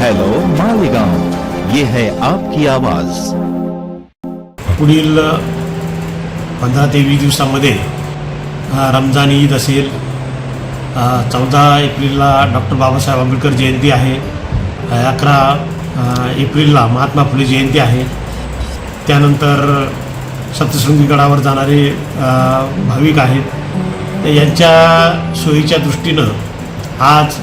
Hello Malegaon ये है आपकी आवाज. पुढील पंधरा ते वीस दिवसामध्ये रमजान ईद असेल चौदा एप्रिलला डॉक्टर बाबासाहेब आंबेडकर जयंती आहे अकरा एप्रिलला महात्मा फुले जयंती आहे. त्यानंतर सप्तशृंगी गडावर जाणारे भाविक आहेत. तर यांच्या सोयीच्या दृष्टीनं आज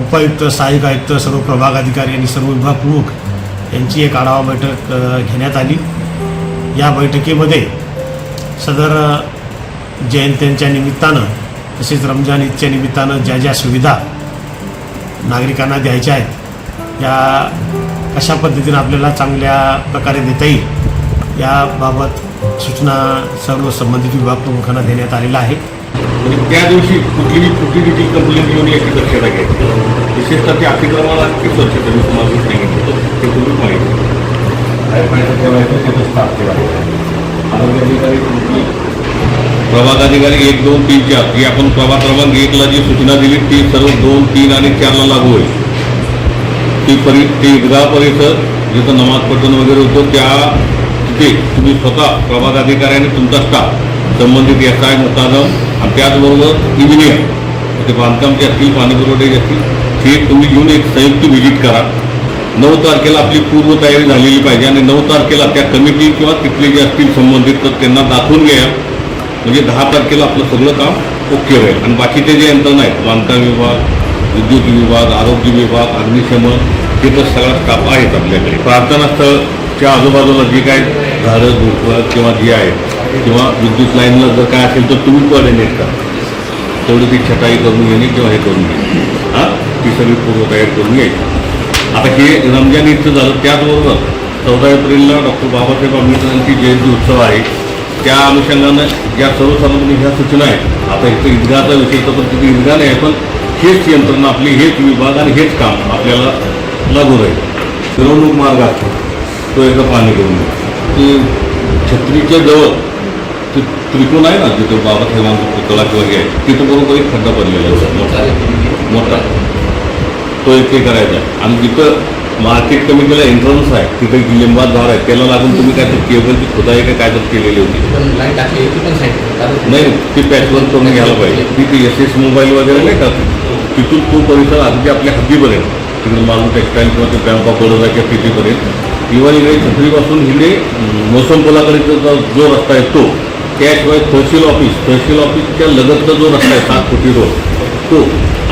उपायुक्त सहाय्यक आयुक्त सर्व प्रभाग अधिकारी आणि सर्व विभाग प्रमुख यांची एक आढावा बैठक घेण्यात आली. या बैठकीमध्ये सदर जयंत्यांच्या निमित्तानं तसेच रमजान ईदच्या निमित्तानं ज्या ज्या सुविधा नागरिकांना द्यायच्या आहेत या कशा पद्धतीनं आपल्याला चांगल्या प्रकारे देता येईल याबाबत सूचना सर्व संबंधित विभाग प्रमुखांना देण्यात आलेला आहे. म्हणजे त्या दिवशी कुठलीही कुठली देखील कंप्लेंट घेऊन याची दक्षता घ्यायची. विशेषतः ते अतिक्रमणाला की स्वच्छता मी तुम्हाला सांगितलं ते तुम्ही माहिती काय पाहिजे ठेवायचं त्याचं स्टाफ ठेवायचं. आरोग्य अधिकारी तुमची प्रभाग अधिकारी एक दोन तीन चार. जी आपण प्रभाग क्रमांक एकला जी सूचना दिली ती सर्व दोन तीन आणि चारला लागू होईल. ती परि ते ईदगाह परिसर जिथं नमाज पठण वगैरे होतं त्या तिथे तुम्ही स्वतः प्रभाग अधिकारी आणि तुमचा स्टाफ संबंधित एस आय मुतादम आणि त्याचबरोबर इंजिनियर. ते बांधकामचे असतील पाणीपुरवठ्याचे असतील. हे तुम्ही घेऊन एक संयुक्त व्हिजिट करा. नऊ तारखेला आपली पूर्वतयारी झालेली पाहिजे आणि नऊ तारखेला त्या कमिटी किंवा तिथले जे असतील संबंधित तर त्यांना दाखवून घ्या. म्हणजे दहा तारखेला आपलं सगळं काम ओके होईल. आणि बाकीचे जे यंत्रणा आहेत बांधकाम विभाग विद्युत विभाग आरोग्य विभाग अग्निशमन हे तर सगळा स्टाफ आहेत आपल्याकडे. प्रार्थना स्थळच्या आजूबाजूला जे काय झाडं झुडपं किंवा जे आहेत किंवा विद्युत लाईनला जर काय असेल तर तुम्ही कॉर्डिनेट करा. तेवढी ती छटाई करून घेणे किंवा हे करून घेणे हां? ती सगळी पूर्वतयारी करून घ्यायची आता हे रमजान ईदचं झालं त्याचबरोबर चौदा एप्रिलला डॉक्टर बाबासाहेब आंबेडकरांची जयंती उत्सव आहे. त्या अनुषंगानं ज्या सर्वसाधारण ह्या सूचना आहेत आता इथं ईदगाचा विषय तर पण तिथे ईदगा नाही आहे, पण हेच यंत्रणा आपली हेच विभाग आणि हेच काम आपल्याला लागू राहील. मिरवणूक मार्ग असतो तो एकदा पाणी करून घ्या. ते छत्रीच्या जवळ ते त्रिकोण आहे ना जिथं बाबासाहेबांचा पुतळा किंवा हे आहे तिथं बरोबर एक खड्डा पडलेला आहे. मोठा मोठा तो एक ते करायचा आणि जिथं मार्केट कमिटीला एंट्रन्स आहे तिथे लिंबात झाड आहे त्याला लागून तुम्ही काय तर केबलची खुदाई काय काय तर केलेली होती. ती नाही ते पॅचवर्क करून घ्यायला पाहिजे. तिथे एस एस मोबाईल वगैरे नाही का तिथून तो परिसर अगदी आपल्या हद्दीपर्यंत. तिकडे मालूम टेक्स्टाईल किंवा ते बँक ऑफ बडोदाच्या तिथेपर्यंत किंवा इकडे छत्रीपासून इकडे मोसम पुलाकडे जो रस्ता आहे तो त्याशिवाय तहसील ऑफिस तहसील ऑफिसच्या लगतचा जो रस्ता आहे सात कोटी रोड तो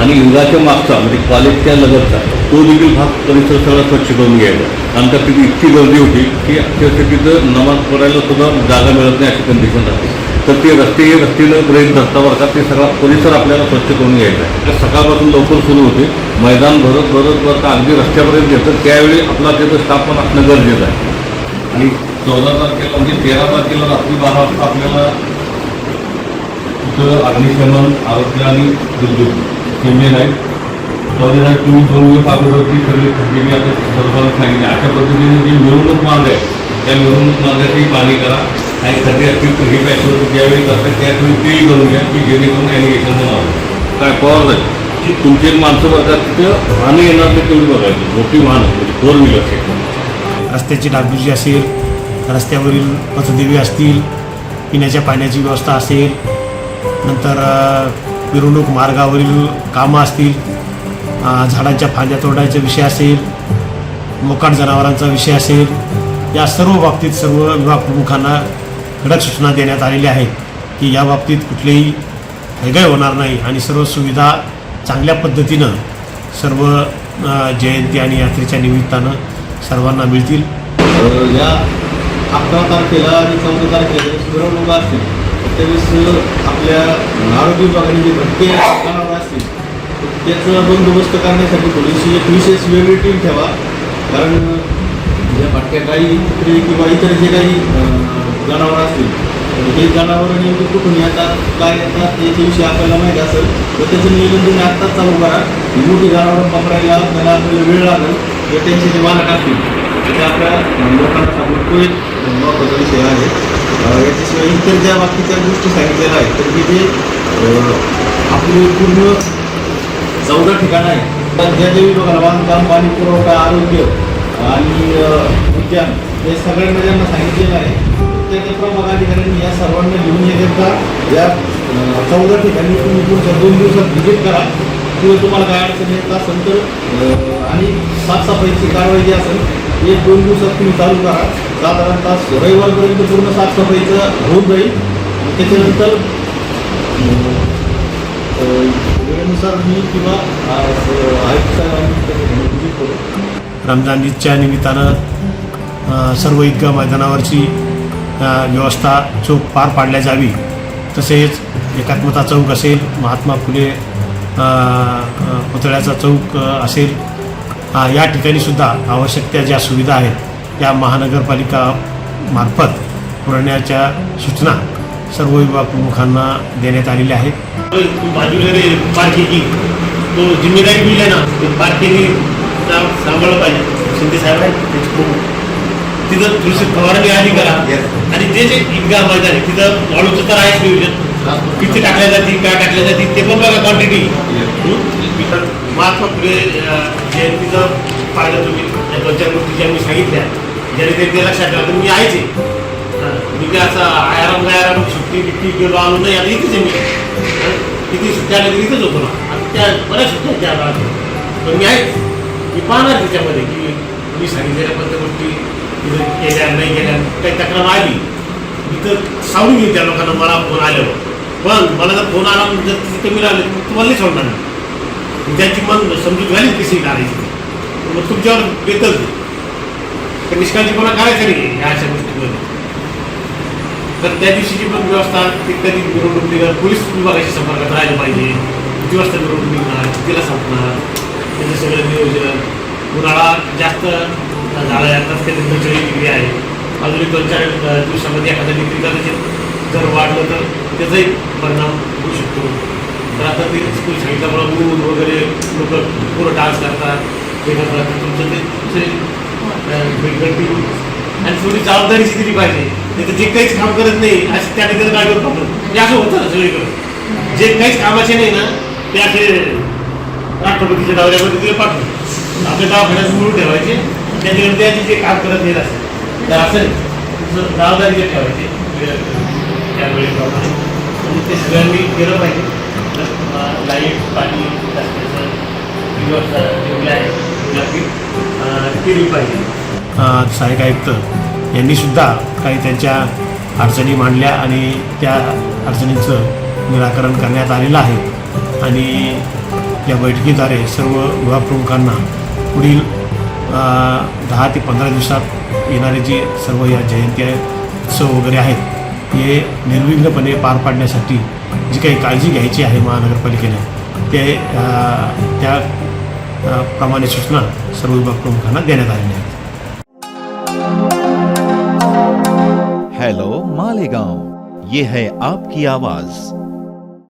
आणि युगाच्या मागचा म्हणजे कॉलेजच्या लगतचा तो देखील भाग परिसर सगळा स्वच्छ करून घ्यायचा. आमच्या तिथे इतकी गर्दी होती की अक्षरशः तिथं नमाज पडायला सुद्धा जागा मिळत नाही अशी कंडिशन राहते. तर ते रस्ते हे रस्त्यानं ब्रेक रस्त्यावर का ते सगळा परिसर आपल्याला स्वच्छ करून घ्यायचा आहे. तर सकाळपासून लवकर सुरू होते. मैदान भरत भरत भरता अगदी रस्त्यापर्यंत येतं. त्यावेळी आपला तिथं स्टाफ पण असणं गरजेचं आहे. आणि चौदा तारखेला म्हणजे तेरा तारखेला रात्री बारा वाजता आपल्याला तिथं अग्निशमन आरोग्य आणि विद्युत इंजिन आहे चौदा तुम्ही दोन वेळ अगोदरची सगळी आता सर्वांना सांगितले. अशा पद्धतीने जे मिरवणूक मार्ग आहे त्या मिरवणूक मार्गाचंही पाणी करा. आणि असतील तर हे पॅचवर ज्यावेळी करतात त्यावेळी तेही करून घ्या की जेणेकरून ॲलिगेशन होणार काय पॉवर आहे की तुमची माणसं बघतात तिथं वाहनं येणार नाही तेवढी बघायची. मोठी वाहनं म्हणजे फोर व्हीलर. रस्त्याची डागडुजी असेल रस्त्यावरील पथदिवे असतील पिण्याच्या पाण्याची व्यवस्था असेल नंतर मिरवणूक मार्गावरील कामं असतील झाडांच्या फांद्या तोडायचा विषय असेल मोकाट जनावरांचा विषय असेल या सर्व बाबतीत सर्व विभाग प्रमुखांना कडक सूचना देण्यात आलेल्या आहेत की याबाबतीत कुठलेही हयगय होणार नाही आणि सर्व सुविधा चांगल्या पद्धतीनं सर्व जयंती आणि यात्रेच्या निमित्तानं सर्वांना मिळतील. या अकरा तारखेला आणि चौदा तारखेला मिरवणूक असतील त्यावेळेस आपल्या आरोग्य विभागाने जे भटके जनावर असतील त्याचा बंदोबस्त करण्यासाठी थोडीशी एक विशेष वेगळी टीम ठेवा. कारण ज्या भटक्या काही किंवा इतर जे काही जनावर असतील. हे जनावरं नेमके कुठून येतात काय येतात याच्याविषयी आपल्याला माहीत असेल तर त्याचं नियोजन तुम्ही आत्ताच चालू करा. मोठी जनावर पकडायला त्याला आपल्याला वेळ लागेल तर त्यांचे जे मालक असतील ते आपल्या लोकांना सांगून तो एक महत्त्वाचा विषय आहे. याच्याशिवाय इतर ज्या बाकीच्या गोष्टी सांगितलेल्या आहेत तर हे जे आपली पूर्ण चौदा ठिकाणं आहेत ज्या जे विभागाला बांधकाम पाणी पुरवठा आरोग्य आणि अ, उद्यान हे सगळ्यांना ज्यांना सांगितलेलं आहे प्रत्येक प्रभाग अधिकाऱ्यांनी या सर्वांना घेऊन एकदा या चौदा ठिकाणी तुम्ही पुढच्या दोन दिवसात व्हिजिट करा. किंवा तुम्हाला काय अडचण येत असेल तर आणि साफसफाईची कारवाई जी असेल एक दोन दिवसात तुम्ही चालू करा. साधारणतः रविवारपर्यंत पूर्ण साफसफाईचं होऊन जाईल. त्याच्यानंतर वेळेनुसार मी किंवा अ, आयुक्त रमजान ईदच्या निमित्तानं सर्व ईदगाह मैदानावरची व्यवस्था चौक पार पाडल्या जावी तसेच एकात्मता चौक असेल महात्मा फुले पुतळ्याचा चौक असेल या ठिकाणीसुद्धा आवश्यक त्या ज्या सुविधा आहेत त्या महानगरपालिका मार्फत पुरवण्याच्या सूचना सर्व विभाग प्रमुखांना देण्यात आलेल्या आहेत. बाजूला पार्किंग तो जिम्मेदारी दिली आहे ना ते पार्किंग सांभाळलं पाहिजे. शिंदे साहेब आहेत त्याची तिथं थोडीशी फवारणी आधी करा. आणि ते जे ईदगाह मैदान आहे तिथं वाळूचं तर आहेच नियोजन. किती टाकल्या जातील काय टाकल्या जातील ते पण बघा क्वांटिटी महात्मा फुले जयंतीचं पाहिलं तुम्ही. त्या दोन चार गोष्टी ज्या मी सांगितल्या ज्याने ते लक्षात ठेवा. मी आहेच आहे. मी काय असं आयाराम गायाराम सुट्टी बिट्टी गेलो आलो नाही आता इथेच आहे मी. किती सुट्ट्या आल्या इथंच होतो ना. आता त्या बऱ्याच सुट्ट्या त्या पण मी आहे मी पाहणार त्याच्यामध्ये की मी सांगितलेल्या कोणत्या गोष्टी तिथं केल्या नाही केल्या काही तक्रार आली मी तर सांगून घेईन त्या लोकांना मला फोन आल्यावर पण मला जर फोन आला जर तिथे कमी राहिले मग तुम्हाला नाही सोडणार मी. त्यांची मन समजूत झाली कशी काढायची मग तुमच्यावर बेतच तर निष्काळजीपणा करायचं नाही ह्या अशा गोष्टीमध्ये तर त्या दिवशीची पण व्यवस्था ती कधी मिरवणूक निघणार पोलीस विभागाशी संपर्कात राहिलं पाहिजे किती वाजता मिरवणूक निघणार कितीला संपणार त्याचं सगळं नियोजन उन्हाळा जास्त झाला यातच त्याची पंचेचाळीस डिग्री आहे. अजून एक दोन चार दिवसामध्ये एखादा डिग्री कदाचित जर वाढलं तर त्याचाही परिणाम होऊ शकतो. तर आता ते स्कूल सांगितल्यामुळे ऊन वगैरे लोक पूर्ण डान्स करतात. हे करतात. तुमचं ते तुमचे आणि थोडी जबाबदारीची दिली पाहिजे. नाही तर जे काहीच काम करत नाही असं त्या ठिकाणी गाडीवर पकडून म्हणजे असं होतं ना सगळीकडे. जे काहीच कामाचे नाही ना ते असे राष्ट्रपतीच्या दौऱ्यामध्ये तिथे पाठवू आपल्या दवाखान्यात मिळून ठेवायचे. त्याच्याकडे त्याचे जे काम करत येत असेल. तर असेल जबाबदारी जे ठेवायची. त्यावेळेप्रमाणे म्हणजे ते सगळ्यांनी केलं पाहिजे. लाइट पाणी रस्त्याचं व्यवस्था जेवढी आहे. ती केली पाहिजे. सहाय्यक आयुक्त यांनीसुद्धा काही त्यांच्या अडचणी मांडल्या आणि त्या अडचणींचं निराकरण करण्यात आलेलं आहे. आणि या बैठकीद्वारे सर्व विभागप्रमुखांना पुढील दहा ते पंधरा दिवसात येणारे जे सर्व या जयंती उत्सव वगैरे आहेत हे निर्विघ्नपणे पार पाडण्यासाठी जी काही काळजी घ्यायची आहे महानगरपालिकेने ते त्या प्रमाणे सूचना सर्व विभाग प्रमुखांना देण्यात आलेल्या आहेत. हेलो मालेगांव. ये है आपकी आवाज.